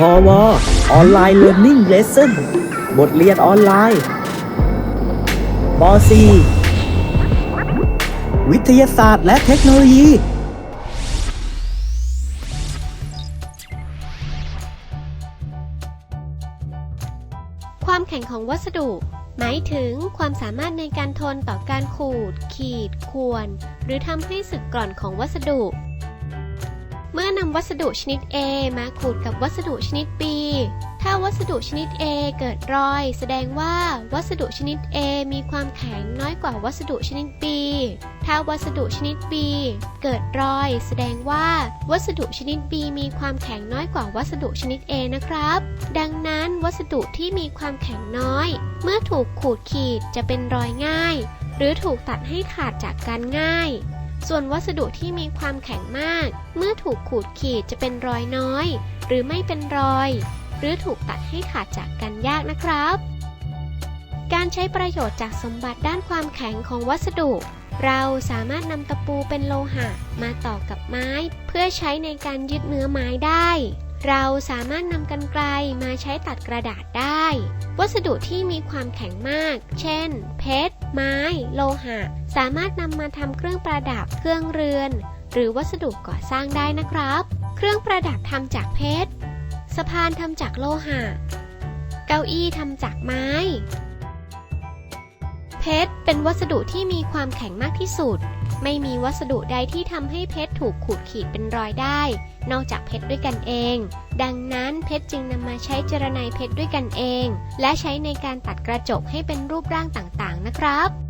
พอวออนไลน์เรียน i ิ g เลส s o n บทเรียนออนไลน์ป .4 วิทยาศาสตร์และเทคโนโลยี ความแข็งของวัสดุ หมายถึงความสามารถในการทนต่อการขูด ขีด ข่วน หรือทำให้สึกกร่อนของวัสดุ เมื่อนำวัสดุชนิด A มาขูดกับวัสดุชนิด B ถ้าวัสดุชนิด A เกิดรอย แสดงว่าวัสดุชนิด A มีความแข็งน้อยกว่าวัสดุชนิด B ถ้าวัสดุชนิด B เกิดรอย แสดงว่าวัสดุชนิด B มีความแข็งน้อยกว่าวัสดุชนิด A นะครับ ดังนั้นวัสดุที่มีความแข็งน้อย เมื่อถูกขูดขีดจะเป็นรอยง่าย หรือถูกตัดให้ขาดจากกันง่าย ส่วนวัสดุที่มีความแข็งมาก เมื่อถูกขูดขีดจะเป็นรอยน้อย หรือไม่เป็นรอย หรือถูกตัดให้ขาดจากกันยากนะครับ การใช้ประโยชน์จากสมบัติด้านความแข็งของวัสดุ เราสามารถนำตะปูเป็นโลหะมาต่อกับไม้ เพื่อใช้ในการยึดเนื้อไม้ได้ เราสามารถนำกรรไกรมาใช้ตัดกระดาษได้ วัสดุที่มีความแข็งมาก เช่น เพชร ไม้ โลหะ สามารถนำมาทำเครื่องประดับ เครื่องเรือน หรือวัสดุก่อสร้างได้นะครับ เครื่องประดับทำจากเพชร สะพานทำจากโลหะ เก้าอี้ทำจากไม้ เพชรเป็นวัสดุที่มีความแข็งมากที่สุด ไม่มีวัสดุใดที่ทำให้เพชรถูกขูดขีดเป็นรอยได้ นอกจากเพชรด้วยกันเอง ดังนั้นเพชรจึงนำมาใช้เจรไนเพชรด้วยกันเอง และใช้ในการตัดกระจกให้เป็นรูปร่างต่างๆ นะครับ